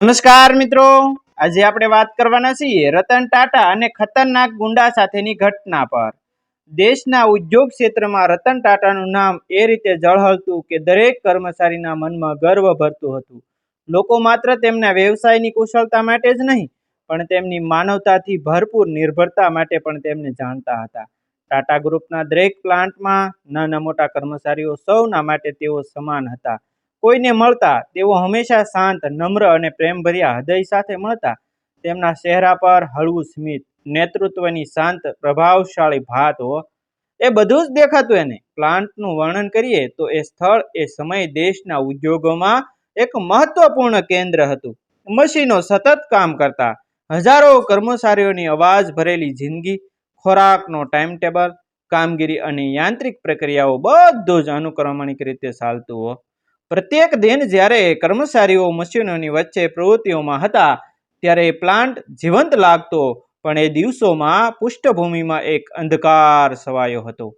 નમસ્કાર મિત્રો. આજે આપણે વાત કરવાના છીએ રતન ટાટા અને ખતરનાક ગુંડા સાથેની ઘટના પર. દેશના ઉદ્યોગ ક્ષેત્રમાં રતન ટાટાનું નામ એ રીતે ઝળહળતું કે દરેક કર્મચારીના મનમાં ગર્વ ભરતું હતું. લોકો માત્ર તેમના વ્યવસાયની કુશળતા માટે જ નહીં, પણ તેમની માનવતાથી ભરપૂર નિર્ભરતા માટે પણ તેમને જાણતા હતા. ટાટા ગ્રુપના દરેક પ્લાન્ટમાં નાના મોટા કર્મચારીઓ સૌના માટે તેઓ સમાન હતા. કોઈને મળતા તેઓ હંમેશા શાંત, નમ્ર અને પ્રેમભર્યા હૃદય સાથે મળતા તેમના ચહેરા પર હળવું સ્મિત, નેતૃત્વની શાંત, પ્રભાવશાળી ભાત હો. એ બધું જ દેખાતું એને. પ્લાન્ટનું વર્ણન કરીએ તો એ સ્થળ, એ સમય દેશના ઉદ્યોગોમાં એક મહત્વપૂર્ણ કેન્દ્ર હતું. મશીનો સતત કામ કરતા, હજારો કર્મચારીઓની અવાજ ભરેલી જિંદગી, ખોરાકનો ટાઈમ ટેબલ કામગીરી અને યાંત્રિક પ્રક્રિયાઓ બધું જ અનુક્રમણિક રીતે ચાલતું હો. પ્રત્યેક દિન જ્યારે કર્મચારીઓ મશીનોની વચ્ચે પ્રવૃત્તિઓમાં હતા, ત્યારે પ્લાન્ટ જીવંત લાગતો, પણ એ દિવસોમાં પૃષ્ઠભૂમિમાં એક અંધકાર છવાયો હતો.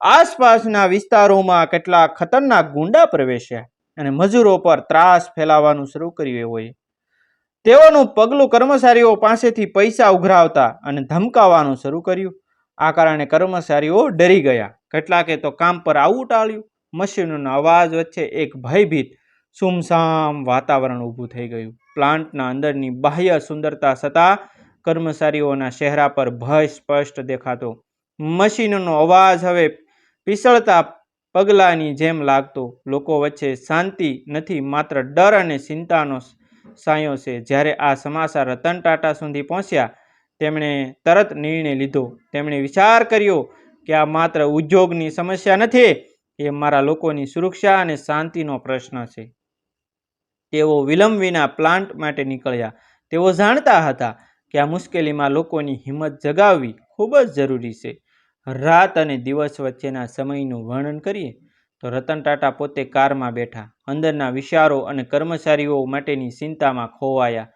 આસપાસના વિસ્તારોમાં કેટલાક ખતરનાક ગુંડા પ્રવેશ્યા અને મજૂરો પર ત્રાસ ફેલાવવાનું શરૂ કર્યું હોય. તેઓનું પગલું કર્મચારીઓ પાસેથી પૈસા ઉઘરાવતા અને ધમકાવવાનું શરૂ કર્યું. આ કારણે કર્મચારીઓ ડરી ગયા. કેટલાકે તો કામ પર આવું ટાળ્યું. મશીનોના અવાજ વચ્ચે એક ભયભીત સુમસામ વાતાવરણ ઊભું થઈ ગયું. પ્લાન્ટના અંદરની બાહ્ય સુંદરતા છતાં કર્મચારીઓના ચહેરા પર ભય સ્પષ્ટ દેખાતો. મશીનનો અવાજ હવે પીસળતા પગલાંની જેમ લાગતો. લોકો વચ્ચે શાંતિ નથી, માત્ર ડર અને ચિંતાનો સાયો છે જ્યારે આ સમાચાર રતન ટાટા સુધી પહોંચ્યા, તેમણે તરત નિર્ણય લીધો. તેમણે વિચાર કર્યો કે આ માત્ર ઉદ્યોગની સમસ્યા નથી એ મારા લોકોની સુરક્ષા અને શાંતિનો પ્રશ્ન છે. તેઓ વિલંબ વિના પ્લાન્ટ માટે નીકળ્યા. તેઓ જાણતા હતા કે આ મુશ્કેલીમાં લોકોની હિંમત જગાવવી ખૂબ જ જરૂરી છે. રાત અને દિવસ વચ્ચેના સમયનું વર્ણન કરીએ તો રતન ટાટા પોતે કારમાં બેઠા, અંદરના વિચારો અને કર્મચારીઓ માટેની ચિંતામાં ખોવાયા.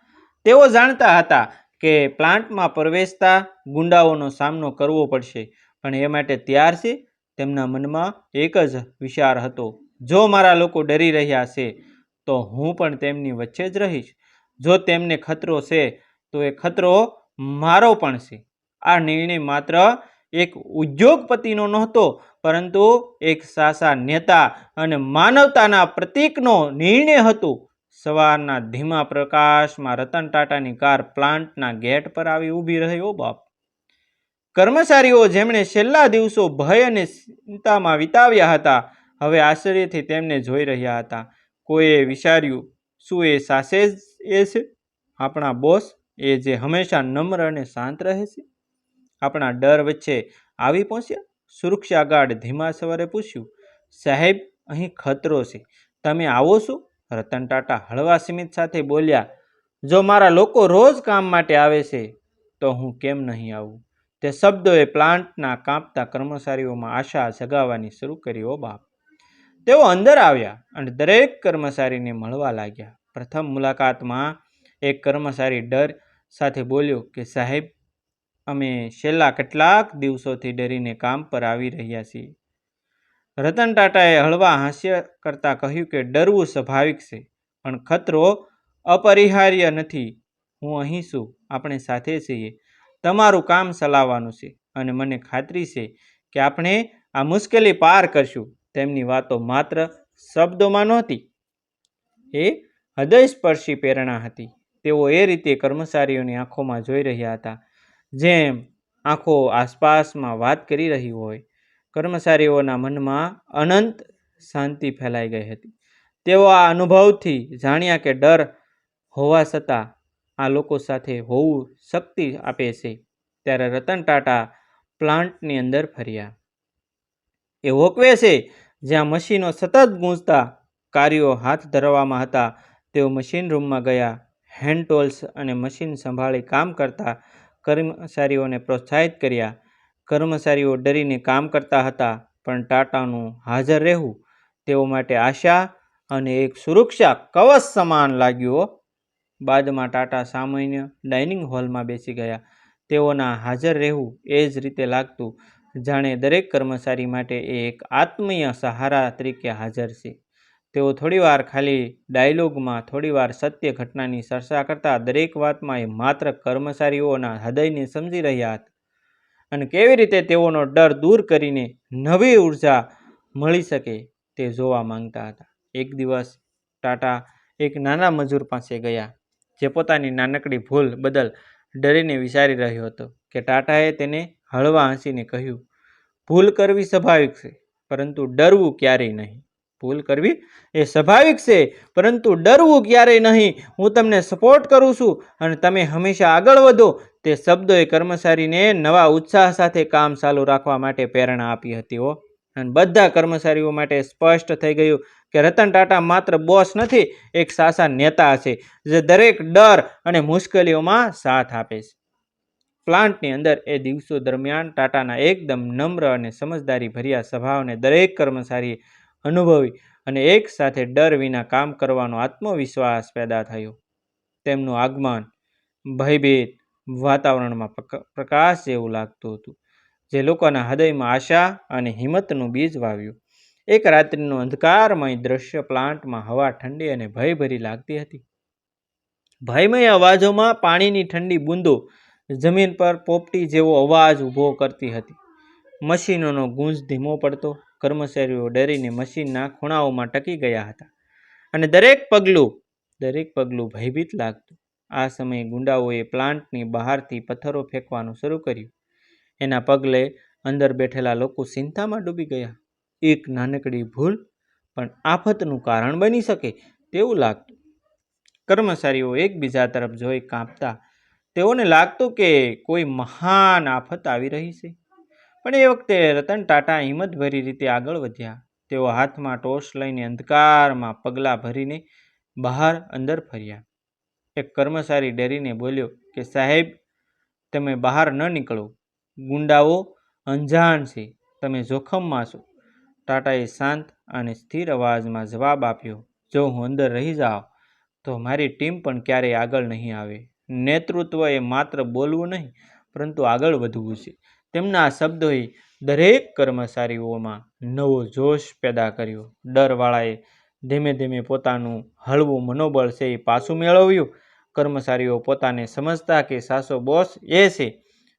તેઓ જાણતા હતા કે પ્લાન્ટમાં પ્રવેશતા ગુંડાઓનો સામનો કરવો પડશે, પણ એ માટે તૈયાર છે તેમના મનમાં એક જ વિચાર હતો, જો મારા લોકો ડરી રહ્યા છે, તો હું પણ તેમની વચ્ચે જ રહીશ. જો તેમને ખતરો છે, તો એ ખતરો મારો પણ છે. આ નિર્ણય માત્ર એક ઉદ્યોગપતિનો નહોતો, પરંતુ એક સાસા નેતા અને માનવતાના પ્રતીકનો નિર્ણય હતો. સવારના ધીમા પ્રકાશમાં રતન ટાટાની કાર પ્લાન્ટના ગેટ પર આવી ઊભી રહ્યો બાપ. કર્મચારીઓ જેમણે છેલ્લા દિવસો ભય અને ચિંતામાં વિતાવ્યા હતા, હવે આશ્ચર્યથી તેમને જોઈ રહ્યા હતા. કોઈએ વિચાર્યું, શું એ સાસે એ છે? આપણા બોસ એ જે હંમેશા નમ્ર અને શાંત રહે છે? આપણા ડર વચ્ચે આવી પહોંચ્યા? સુરક્ષા ગાર્ડ ધીમા સવારે પૂછ્યું, સાહેબ, અહીં ખતરો છે. તમે આવો છો? રતન ટાટા હળવા સ્મિત સાથે બોલ્યા, જો મારા લોકો રોજ કામ માટે આવે છે, તો હું કેમ નહીં આવું? તે શબ્દોએ પ્લાન્ટના કાંપતા કર્મચારીઓમાં આશા જગાવવાની શરૂ કરી, ઓ બાપ. તેઓ અંદર આવ્યા અને દરેક કર્મચારીને મળવા લાગ્યા. પ્રથમ મુલાકાતમાં એક કર્મચારી ડર સાથે બોલ્યો કે, સાહેબ, અમે છેલ્લા કેટલાક દિવસોથી ડરીને કામ પર આવી રહ્યા છીએ. રતન ટાટાએ હળવા હાસ્ય કરતાં કહ્યું કે, ડરવું સ્વાભાવિક છે, પણ ખતરો અપરિહાર્ય નથી. હું અહીં છું, આપણે સાથે છીએ. તમારું કામ ચલાવવાનું છે અને મને ખાતરી છે કે આપણે આ મુશ્કેલી પાર કરશું. તેમની વાતો માત્ર શબ્દોમાં નહોતી, એ હૃદયસ્પર્શી પ્રેરણા હતી. તેઓ એ રીતે કર્મચારીઓની આંખોમાં જોઈ રહ્યા હતા, જેમ આંખો આસપાસમાં વાત કરી રહી હોય. કર્મચારીઓના મનમાં અનંત શાંતિ ફેલાઈ ગઈ હતી. તેઓ આ અનુભવથી જાણ્યા કે ડર હોવા છતાં આ લોકો સાથે હોવું શક્તિ આપે છે. ત્યારે રતન ટાટા પ્લાન્ટની અંદર ફર્યા. એ વોકવે છે, જ્યાં મશીનો સતત ગૂંજતા કાર્યો હાથ ધરવામાં હતા. તેઓ મશીન રૂમમાં ગયા, હેન્ડ ટોલ્સ અને મશીન સંભાળી કામ કરતા કર્મચારીઓને પ્રોત્સાહિત કર્યા. કર્મચારીઓ ડરીને કામ કરતા હતા, પણ ટાટાનું હાજર રહેવું તેઓ માટે આશા અને એક સુરક્ષા કવચ સમાન લાગ્યું બાદમાં ટાટા સામાન્ય ડાઇનિંગ હોલમાં બેસી ગયા. તેઓના હાજર રહેવું એ જ રીતે લાગતું. જાણે દરેક કર્મચારી માટે એ એક આત્મીય સહારા તરીકે હાજર છે. તેઓ થોડીવાર ખાલી ડાયલોગમાં થોડીવાર સત્ય ઘટનાની ચર્ચા કરતા દરેક વાતમાં એ માત્ર કર્મચારીઓના હૃદયને સમજી રહ્યા હતા. અને કેવી રીતે તેઓનો ડર દૂર કરીને નવી ઊર્જા મળી શકે તે જોવા માંગતા હતા. એક દિવસ ટાટા એક નાના મજૂર પાસે ગયા. જે પોતાની નાનકડી ભૂલ બદલ ડરીને વિચારી રહ્યો હતો કે ટાટાએ તેને હળવા હસીને કહ્યું, ભૂલ કરવી સ્વાભાવિક છે, પરંતુ ડરવું ક્યારેય નહીં. ભૂલ કરવી એ સ્વાભાવિક છે, પરંતુ ડરવું ક્યારેય નહીં. હું તમને સપોર્ટ કરું છું અને તમે હંમેશા આગળ વધો. તે શબ્દોએ કર્મચારીને નવા ઉત્સાહ સાથે કામ ચાલુ રાખવા માટે પ્રેરણા આપી હતી હો. અને બધા કર્મચારીઓ માટે સ્પષ્ટ થઈ ગયું કે રતન ટાટા માત્ર બોસ નથી, એક સાસા નેતા છે, જે દરેક ડર અને મુશ્કેલીઓમાં સાથ આપે છે. પ્લાન્ટની અંદર એ દિવસો દરમિયાન ટાટાના એકદમ નમ્ર અને સમજદારી ભર્યા સ્વભાવને દરેક કર્મચારી અનુભવી અને એક સાથે ડર વિના કામ કરવાનો આત્મવિશ્વાસ પેદા થયો. તેમનું આગમન ભયભીત વાતાવરણમાં પ્રકાશ જેવું લાગતું હતું, જે લોકોના હૃદયમાં આશા અને હિંમતનું બીજ વાવ્યું. એક રાત્રિનું અંધકારમય દ્રશ્ય પ્લાન્ટમાં હવા ઠંડી અને ભયભરી લાગતી હતી. ભયમય અવાજોમાં પાણીની ઠંડી બૂંદો જમીન પર પોપટી જેવો અવાજ ઊભો કરતી હતી. મશીનોનો ગૂંજ ધીમો પડતો, કર્મચારીઓ ડરીને મશીનના ખૂણાઓમાં ટકી ગયા હતા અને દરેક પગલું દરેક પગલું ભયભીત લાગતું. આ સમયે ગુંડાઓએ પ્લાન્ટની બહારથી પથ્થરો ફેંકવાનું શરૂ કર્યું. એના પગલે અંદર બેઠેલા લોકો ચિંતામાં ડૂબી ગયા. એક નાનકડી ભૂલ પણ આફતનું કારણ બની શકે તેવું લાગતું. કર્મચારીઓ એકબીજા તરફ જોઈ કાંપતા. તેઓને લાગતું કે કોઈ મહાન આફત આવી રહી છે. પણ એ વખતે રતન ટાટા હિંમતભરી રીતે આગળ વધ્યા. તેઓ હાથમાં ટોર્ચ લઈને અંધકારમાં પગલાં ભરીને બહાર અંદર ફર્યા. એક કર્મચારી ડરીને બોલ્યો કે, સાહેબ, તમે બહાર ન નીકળો. ગુંડાઓ અંજાણ છે. તમે જોખમમાં છો. ટાટાએ શાંત અને સ્થિર અવાજમાં જવાબ આપ્યો, જો હું અંદર રહી જાઉં, તો મારી ટીમ પણ ક્યારેય આગળ નહીં આવે. નેતૃત્વ એ માત્ર બોલવું નહીં, પરંતુ આગળ વધવું છે. તેમના આ શબ્દોએ દરેક કર્મચારીઓમાં નવો જોશ પેદા કર્યો. ડરવાળાએ ધીમે ધીમે પોતાનું હળવું મનોબળ છે એ પાછું મેળવ્યું. કર્મચારીઓ પોતાને સમજતા કે સાસો બોસ એ છે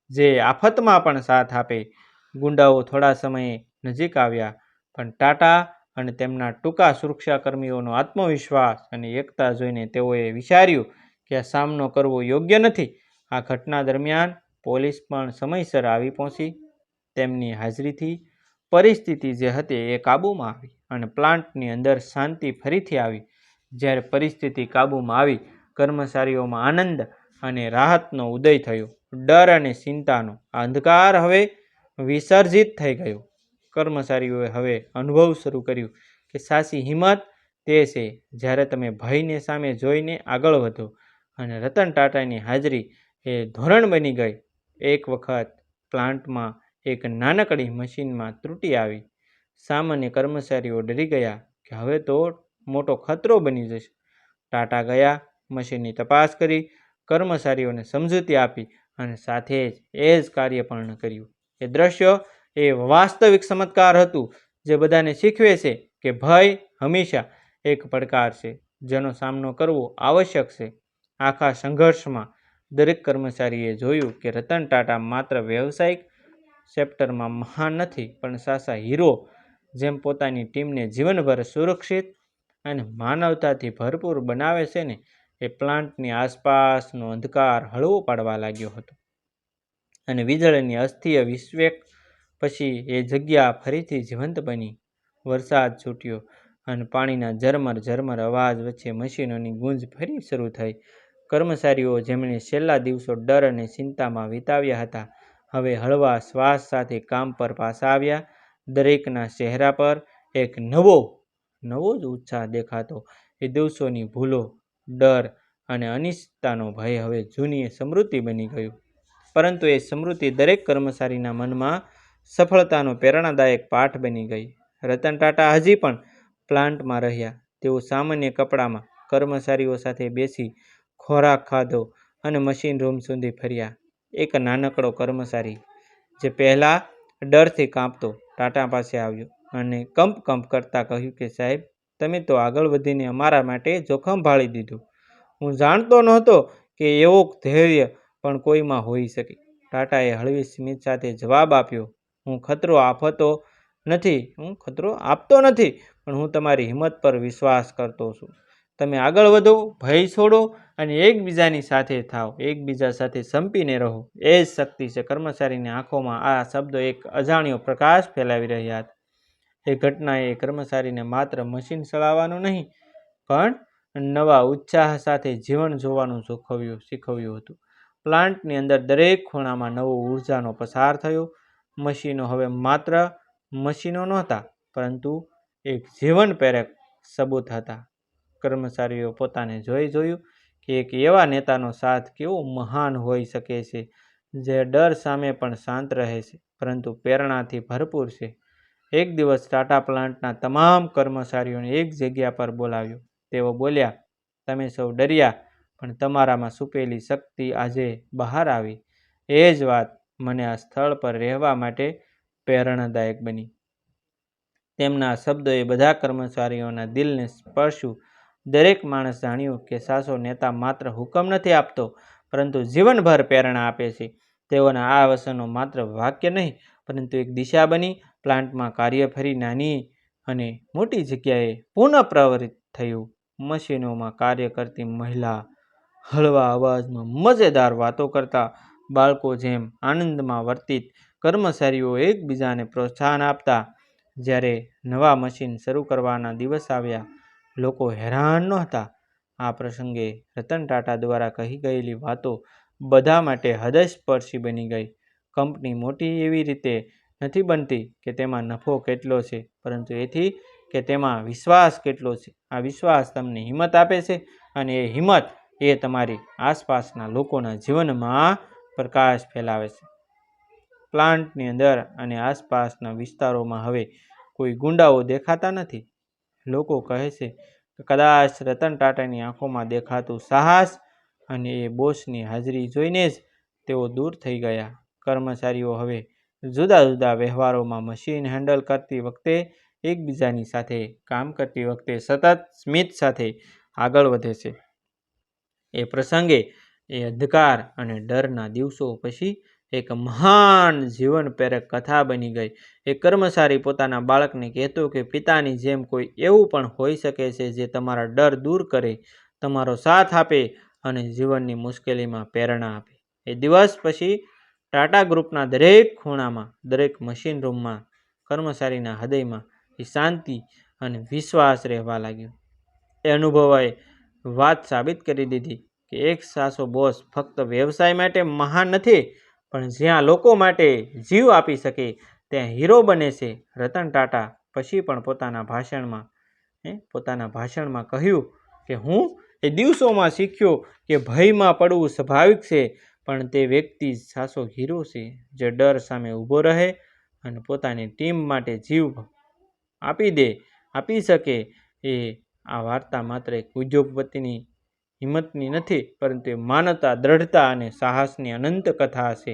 જે આફતમાં પણ સાથ આપે. ગુંડાઓ થોડા સમયે નજીક આવ્યા. પણ ટાટા અને તેમના ટૂંકા સુરક્ષાકર્મીઓનો આત્મવિશ્વાસ અને એકતા જોઈને તેઓએ વિચાર્યું કે આ સામનો કરવો યોગ્ય નથી. આ ઘટના દરમિયાન પોલીસ પણ સમયસર આવી પહોંચી. તેમની હાજરીથી પરિસ્થિતિ જે હતી એ કાબૂમાં આવી અને પ્લાન્ટની અંદર શાંતિ ફરીથી આવી. જ્યારે પરિસ્થિતિ કાબૂમાં આવી, કર્મચારીઓમાં આનંદ અને રાહતનો ઉદય થયો. ડર અને ચિંતાનો અંધકાર હવે વિસર્જિત થઈ ગયો. કર્મચારીઓએ હવે અનુભવ શરૂ કર્યું કે સાચી હિંમત તે છે, જ્યારે તમે ભયને સામે જોઈને આગળ વધો. અને રતન ટાટાની હાજરી એ ધોરણ બની ગઈ. એક વખત પ્લાન્ટમાં એક નાનકડી મશીનમાં ત્રુટી આવી. સામાન્ય કર્મચારીઓ ડરી ગયા કે હવે તો મોટો ખતરો બની જશે. ટાટા ગયા, મશીનની તપાસ કરી, કર્મચારીઓને સમજૂતી આપી અને સાથે જ એ જ કાર્ય પણ કર્યું. એ દ્રશ્ય એ વાસ્તવિક ચમત્કાર હતું, જે બધાને શીખવે છે કે ભય હંમેશા એક પડકાર છે, જેનો સામનો કરવો આવશ્યક છે. આખા સંઘર્ષમાં દરેક કર્મચારીએ જોયું કે રતન ટાટા માત્ર વ્યવસાયિક ચેપ્ટરમાં મહાન નથી, પણ સાસા હીરો, જેમ પોતાની ટીમને જીવનભર સુરક્ષિત અને માનવતાથી ભરપૂર બનાવે છે ને, એ પ્લાન્ટની આસપાસનો અંધકાર હળવો પાડવા લાગ્યો હતો. અને વીજળીની અસ્થિય વિસ્વેક પછી એ જગ્યા ફરીથી જીવંત બની. વરસાદ છૂટ્યો અને પાણીના ઝરમર ઝરમર અવાજ વચ્ચે મશીનોની ગુંજ ફરી શરૂ થઈ. કર્મચારીઓ જેમણે છેલ્લા દિવસો ડર અને ચિંતામાં વિતાવ્યા હતા, હવે હળવા શ્વાસ સાથે કામ પર પાછા આવ્યા. દરેકના ચહેરા પર એક નવો નવો જ ઉત્સાહ દેખાતો. એ દિવસોની ભૂલો, ડર અને અનિશ્ચિતતાનો ભય હવે જૂની સમૃદ્ધિ બની ગયું. પરંતુ એ સમૃદ્ધિ દરેક કર્મચારીના મનમાં સફળતાનો પ્રેરણાદાયક પાઠ બની ગઈ. રતન ટાટા હજી પણ પ્લાન્ટમાં રહ્યા. તેઓ સામાન્ય કપડામાં કર્મચારીઓ સાથે બેસી ખોરાક ખાધો અને મશીન રૂમ સુધી ફર્યા. એક નાનકડો કર્મચારી, જે પહેલાં ડરથી કાંપતો ટાટા પાસે આવ્યો અને કંપ કંપ કરતાં કહ્યું કે, સાહેબ, તમે તો આગળ વધીને અમારા માટે જોખમ ભાળી દીધું. હું જાણતો નહોતો કે એવો ધૈર્ય પણ કોઈમાં હોઈ શકે. ટાટાએ હળવી સ્મિત સાથે જવાબ આપ્યો હું ખતરો આપતો નથી, હું ખતરો આપતો નથી, પણ હું તમારી હિંમત પર વિશ્વાસ કરતો છું. તમે આગળ વધો, ભય છોડો અને એકબીજાની સાથે થાવ એકબીજા સાથે સંપીને રહો. એ જ શક્તિ છે. કર્મચારીની આંખોમાં આ શબ્દો એક અજાણ્યો પ્રકાશ ફેલાવી રહ્યા હતા. એ ઘટનાએ કર્મચારીને માત્ર મશીન ચલાવવાનું નહીં, પણ નવા ઉત્સાહ સાથે જીવન જોવાનું શીખવ્યું શીખવ્યું હતું. પ્લાન્ટની અંદર દરેક ખૂણામાં નવો ઉર્જાનો પસાર થયો. મશીનો. હવે માત્ર મશીનો નહોતા, પરંતુ એક જીવન પ્રેરક સબૂત હતા. કર્મચારીઓ પોતાને જોઈ જોયું કે એક એવા નેતાનો સાથ કેવો મહાન હોઈ શકે છે, જે ડર સામે પણ શાંત રહે છે, પરંતુ પ્રેરણાથી ભરપૂર છે. એક દિવસ ટાટા પ્લાન્ટના તમામ કર્મચારીઓને એક જગ્યા પર બોલાવ્યો. તેઓ બોલ્યા, તમે સૌ ડર્યા, પણ તમારામાં છુપેલી શક્તિ આજે બહાર આવી. એ જ વાત. મને આ સ્થળ પર રહેવા માટે પ્રેરણાદાયક બની. તેમના શબ્દોએ બધા કર્મચારીઓના દિલને સ્પર્શ્યું દરેક માણસ જાણ્યું કે સાસો નેતા માત્ર હુકમ નથી આપતો, પરંતુ જીવનભર પ્રેરણા આપે છે. તેઓના આ વસનો માત્ર વાક્ય નહીં, પરંતુ એક દિશા બની. પ્લાન્ટમાં કાર્ય ફરી નાની અને મોટી જગ્યાએ પુનઃ પ્રવૃત્ત થયું. મશીનોમાં કાર્ય કરતી મહિલા હળવા અવાજમાં મજેદાર વાતો કરતા બાળકો જેમ આનંદમાં વર્તિત કર્મચારીઓ એકબીજાને પ્રોત્સાહન આપતા, જ્યારે નવા મશીન શરૂ કરવાના દિવસ આવ્યા, લોકો હેરાન નહોતા. આ પ્રસંગે રતન ટાટા દ્વારા કહી ગયેલી વાતો બધા માટે હૃદયસ્પર્શી બની ગઈ. કંપની મોટી એવી રીતે નથી બનતી કે તેમાં નફો કેટલો છે, પરંતુ એથી કે તેમાં વિશ્વાસ કેટલો છે. આ વિશ્વાસ તમને હિંમત આપે છે અને એ હિંમત એ તમારી આસપાસના લોકોના જીવનમાં પ્રકાશ ફેલાવે છે. પ્લાન્ટની અંદર અને આસપાસના વિસ્તારોમાં હવે કોઈ ગુંડાઓ દેખાતા નથી. લોકો કહે છે કે કદાચ રતન ટાટાની આંખોમાં દેખાતું સાહસ અને એ બોસની હાજરી જોઈને જ તેઓ દૂર થઈ ગયા. કર્મચારીઓ હવે જુદા જુદા વ્યવહારોમાં મશીન હેન્ડલ કરતી વખતે એકબીજાની સાથે કામ કરતી વખતે સતત સ્મિત સાથે આગળ વધે છે. એ પ્રસંગે એ અંધકાર અને ડરના દિવસો પછી એક મહાન જીવન પ્રેરક કથા બની ગઈ. એ કર્મચારી પોતાના બાળકને કહેતો કે, પિતાની જેમ કોઈ એવું પણ હોઈ શકે છે જે તમારા ડર દૂર કરે, તમારો સાથ આપે અને જીવનની મુશ્કેલીમાં પ્રેરણા આપે. એ દિવસ પછી ટાટા ગ્રુપના દરેક ખૂણામાં, દરેક મશીન રૂમમાં, કર્મચારીના હૃદયમાં એ શાંતિ અને વિશ્વાસ રહેવા લાગ્યો. એ અનુભવોએ વાત સાબિત કરી દીધી. કે એક સાસો બોસ ફક્ત વ્યવસાય માટે મહાન નથી, પણ જ્યાં લોકો માટે જીવ આપી શકે, ત્યાં હીરો બને છે. રતન ટાટા પછી પણ પોતાના ભાષણમાં એ પોતાના ભાષણમાં કહ્યું કે હું એ દિવસોમાં શીખ્યો કે ભયમાં પડવું સ્વાભાવિક છે, પણ તે વ્યક્તિ સાસો હીરો છે, જે ડર સામે ઊભો રહે અને પોતાની ટીમ માટે જીવ આપી દે, આપી શકે. એ આ વાર્તા માત્ર એક ઉદ્યોગપતિની હિંમતની નથી, પરંતુ માનતા, દ્રઢતા અને સાહસની અનંત કથા છે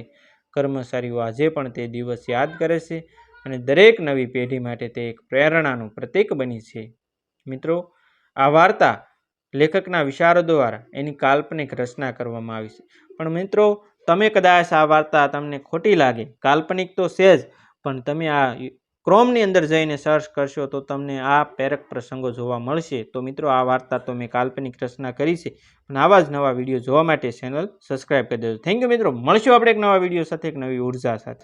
કર્મચારીઓ આજે પણ તે દિવસ યાદ કરે છે અને દરેક નવી પેઢી માટે તે એક પ્રેરણાનું પ્રતીક બની છે. મિત્રો, આ વાર્તા લેખકના વિચારો દ્વારા એની કાલ્પનિક રચના કરવામાં આવી છે. પણ મિત્રો, તમે કદાચ આ વાર્તા તમને ખોટી લાગે. કાલ્પનિક તો છે જ, પણ તમે આ ક્રોમની અંદર જઈને સર્ચ કરશો તો તમને આ પ્રેરક પ્રસંગો જોવા મળશે. તો મિત્રો, આ વાર્તા તો મેં કાલ્પનિક રચના કરી છે અને આવા જ નવા વીડિયો જોવા માટે ચેનલ સબસ્ક્રાઈબ કરી દેજો. થેન્ક યુ મિત્રો. મળશું આપણે એક નવા વીડિયો સાથે, એક નવી ઊર્જા સાથે.